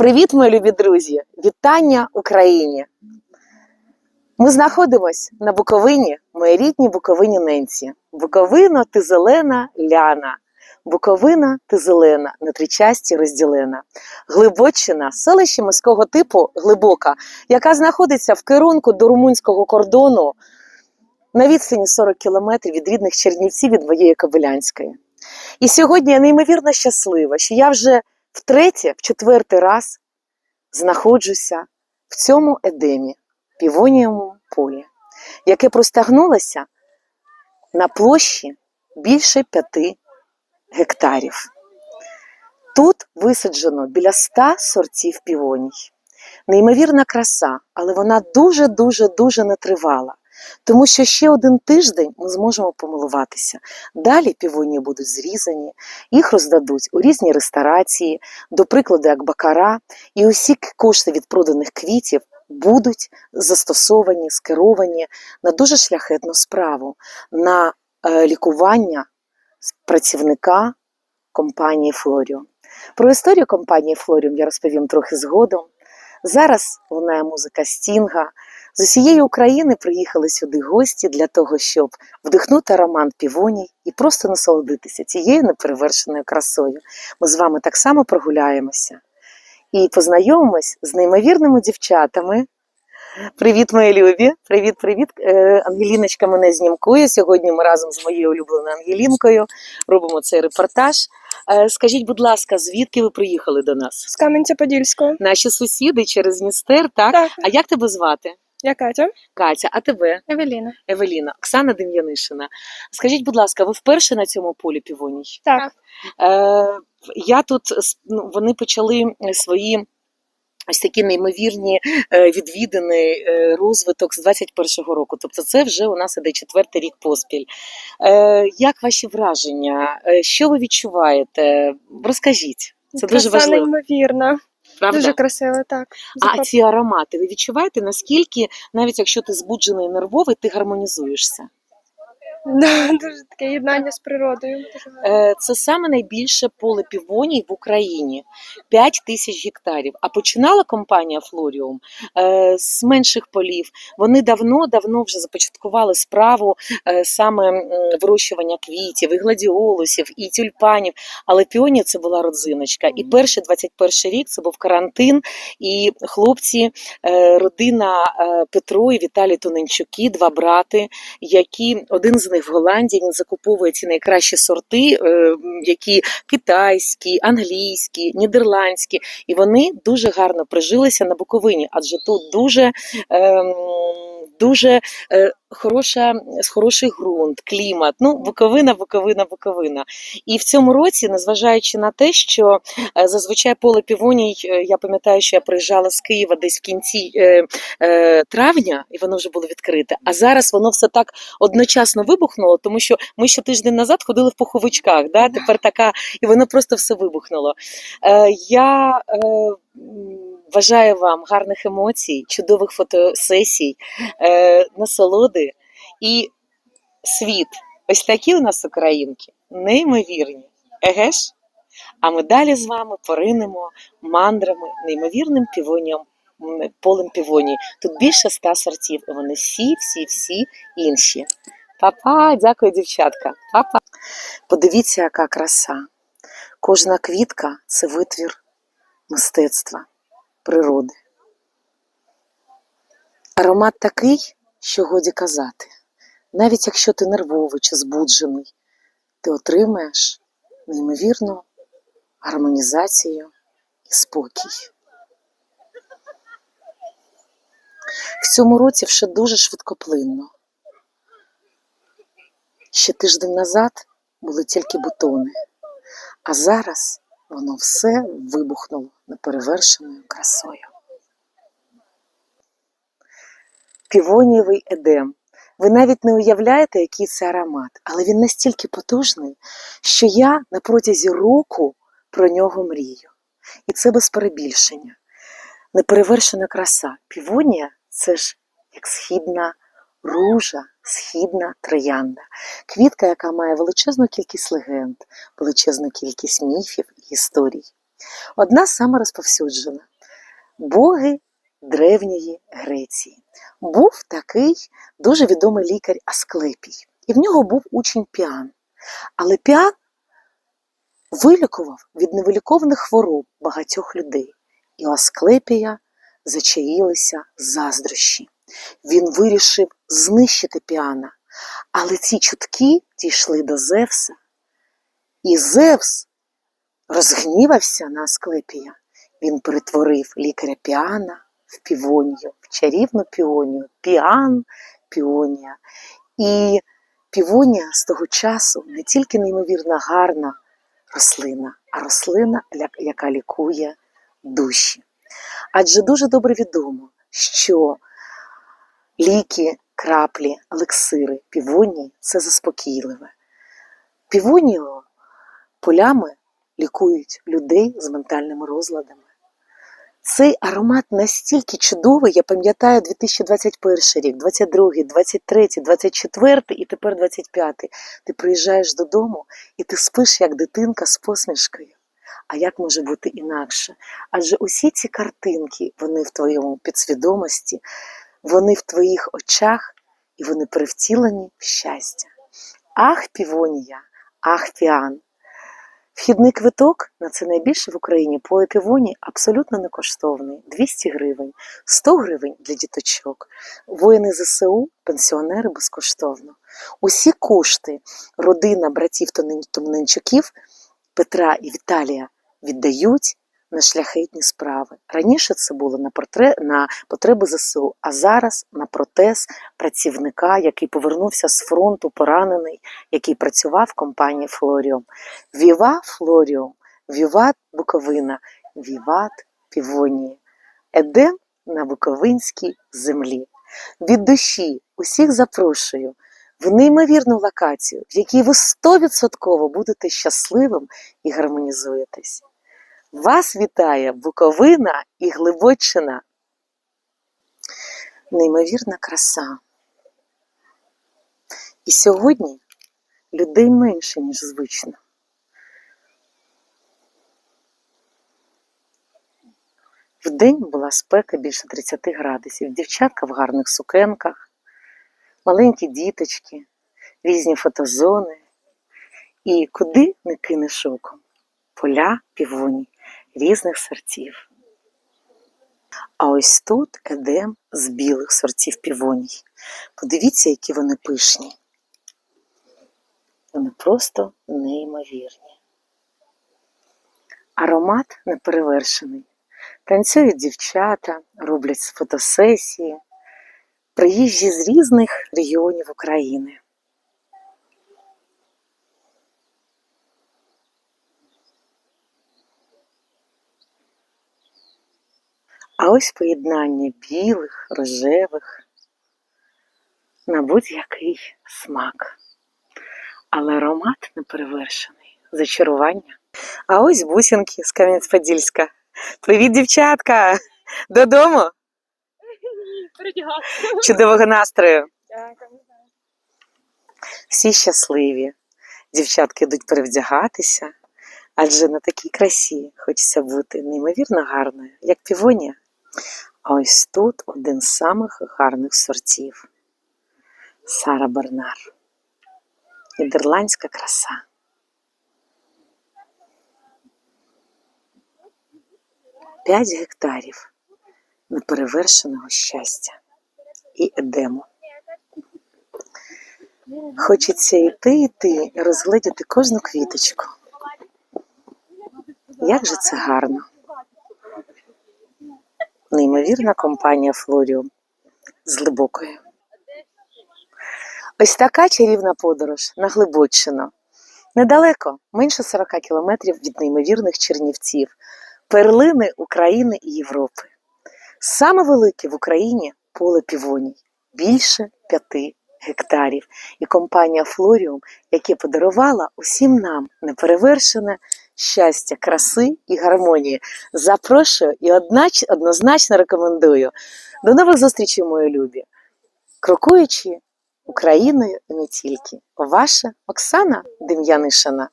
Привіт, мої любі друзі! Вітання Україні! Ми знаходимось на Буковині, моїй рідній Буковині Ненці. Буковина, ти зелена ляна. Буковина, ти зелена, на три часті розділена. Глибочина, селище міського типу Глибока, яка знаходиться в керунку до румунського кордону на відстані 40 кілометрів від рідних Чернівців від моєї Кобилянської. І сьогодні я неймовірно щаслива, що я вже втретє, в четвертий раз знаходжуся в цьому едемі, півонієвому полі, яке простягнулося на площі більше п'яти гектарів. Тут висаджено біля ста сортів півоній. Неймовірна краса, але вона дуже-дуже дуже нетривала. Тому що ще один тиждень ми зможемо помилуватися. Далі півоні будуть зрізані, їх роздадуть у різні ресторації, до прикладу, як бакара, і усі кошти від проданих квітів будуть застосовані, скеровані на дуже шляхетну справу, на е, лікування працівника компанії Флоріум. Про історію компанії Флоріум я розповім трохи згодом. Зараз лунає музика Стінга. З усієї України приїхали сюди гості для того, щоб вдихнути аромат півоній і просто насолодитися цією неперевершеною красою. Ми з вами так само прогуляємося і познайомимось з неймовірними дівчатами. Привіт, мої любі! Привіт, привіт! Е, Ангеліночка мене знімкує. Сьогодні ми разом з моєю улюбленою Ангелінкою робимо цей репортаж. Е, Скажіть, будь ласка, звідки ви приїхали до нас? З Кам'янця-Подільського. Наші сусіди через Дністер, так? Так, А як тебе звати? Я Катя. Катя, а тебе? Евеліна. Евеліна, Оксана Дем'янишина. Скажіть, будь ласка, ви вперше на цьому полі півоній? Так. Е, я тут ну, вони почали свої. Ось такі неймовірні е, відвідини, е, розвиток з 21-го року. Тобто, це вже у нас іде четвертий рік поспіль. Е, як ваші враження? Що ви відчуваєте? Розкажіть. Це дуже Краса важливо. неймовірна. Правда? Дуже красиво, так. А ці аромати ви відчуваєте, наскільки, навіть якщо ти збуджений і нервовий, ти гармонізуєшся? Да, дуже таке єднання з природою. Е, Це саме найбільше поле півоній в Україні 5 тисяч гектарів. А починала компанія Флоріум е, з менших полів. Вони давно-давно вже започаткували справу е, саме вирощування квітів, і гладіолусів, і тюльпанів. Але піонія це була родзиночка. І перший 21 рік це був карантин, і хлопці, е, родина е, Петро і Віталій Тоненчуки, два брати, які один з них в Голландії він закуповує ці найкращі сорти, е, які китайські, англійські, нідерландські, і вони дуже гарно прижилися на Буковині, адже тут дуже. ем, Дуже е, хороша, хороший ґрунт, клімат. Ну, Буковина, Буковина, Буковина. І в цьому році, незважаючи на те, що е, зазвичай поле півоній, е, я пам'ятаю, що я приїжджала з Києва десь в кінці травня, і воно вже було відкрите. А зараз воно все так одночасно вибухнуло, тому що ми ще тиждень назад ходили в пуховичках. Да? Тепер така, і воно просто все вибухнуло. Я бажаю вам гарних емоцій, чудових фотосесій, е, насолоди і світ. Ось такі у нас українки, неймовірні. Еге? А ми далі з вами поринемо мандрами, неймовірним півонієм, м, полем півонії. Тут більше ста сортів, і вони всі, всі, всі інші. Па-па, дякую, дівчатка. Па-па. Подивіться, яка краса. Кожна квітка це витвір мистецтва, природи. Аромат такий, що годі казати. Навіть якщо ти нервовий чи збуджений, ти отримаєш неймовірну гармонізацію і спокій. В цьому році все дуже швидкоплинно. Ще тиждень назад були тільки бутони, а зараз воно все вибухнуло неперевершеною красою. Півонієвий едем. Ви навіть не уявляєте, який це аромат, але він настільки потужний, що я на протязі року про нього мрію. І це без перебільшення. Неперевершена краса. Півонія це ж як східна ружа, східна троянда. Квітка, яка має величезну кількість легенд, величезну кількість міфів і історій. Одна саме розповсюджена боги древньої Греції. Був такий дуже відомий лікар Асклепій, і в нього був учень Піан. Але Піан вилікував від невилікованих хвороб багатьох людей. І у Асклепія зачаїлися заздрощі. Він вирішив знищити Піана, але ці чутки дійшли до Зевса. І Зевс розгнівався на Асклепія. Він перетворив лікаря Піана в півонію, в чарівну піонію. Піан, піонія. І півонія з того часу не тільки неймовірно гарна рослина, а рослина, яка лікує душі. Адже дуже добре відомо, що ліки, краплі, елексири, півонії це заспокійливе. Півонію полями лікують людей з ментальними розладами. Цей аромат настільки чудовий, я пам'ятаю 2021 рік, 22, 23, 24 і тепер 25. Ти приїжджаєш додому і ти спиш як дитинка з посмішкою. А як може бути інакше? Адже усі ці картинки, вони в твоєму підсвідомості, вони в твоїх очах і вони перевтілені в щастя. Ах, півонія, ах, піан. Вхідний квиток на це найбільше в Україні поле півоні абсолютно не коштовний 200 гривень, 100 гривень для діточок. Воїни ЗСУ, пенсіонери безкоштовно. Усі кошти родина братів Томненчуків Петра і Віталія віддають на шляхетні справи. Раніше це було на, портре... на потреби ЗСУ, а зараз на протез працівника, який повернувся з фронту, поранений, який працював в компанії Флоріум. Віва Флоріум, Віват Буковина, Віват Півонії. Едем на Буковинській землі. Від душі усіх запрошую в неймовірну локацію, в якій ви стовідсотково будете щасливим і гармонізуєтесь. Вас вітає Буковина і Глибочина. Неймовірна краса. І сьогодні людей менше, ніж звично. Вдень була спека більше 30 градусів, дівчатка в гарних сукенках, маленькі діточки, різні фотозони. І куди не кинеш оком? Поля півоні різних сортів. А ось тут едем з білих сортів півоній. Подивіться, які вони пишні. Вони просто неймовірні. Аромат неперевершений. Танцюють дівчата, роблять фотосесії, приїжджі з різних регіонів України. А ось поєднання білих, рожевих на будь-який смак. Але аромат неперевершений, зачарування. А ось бусинки з Кам'янець-Подільська. Привіт, дівчатка! Додому! Чудового настрою! Всі щасливі. Дівчатки йдуть перевдягатися, адже на такій красі хочеться бути неймовірно гарною, як півонія. А ось тут один з самих гарних сортів Сара Бернар. Нідерландська краса. П'ять гектарів неперевершеного щастя і едему. Хочеться йти, йти і розгледіти кожну квіточку. Як же це гарно! Неймовірна компанія Флоріум з глибокою. Ось така чарівна подорож на Глибоччину. Недалеко, менше 40 кілометрів від неймовірних Чернівців, перлини України і Європи. Саме велике в Україні поле півоній більше п'яти гектарів. І компанія Флоріум, яке подарувала усім нам неперевершене щастя, краси і гармонії. Запрошую і однозначно рекомендую. До нових зустрічей, мої любі. Крокуючи Україною і не тільки. Ваша Оксана Дем'янишина.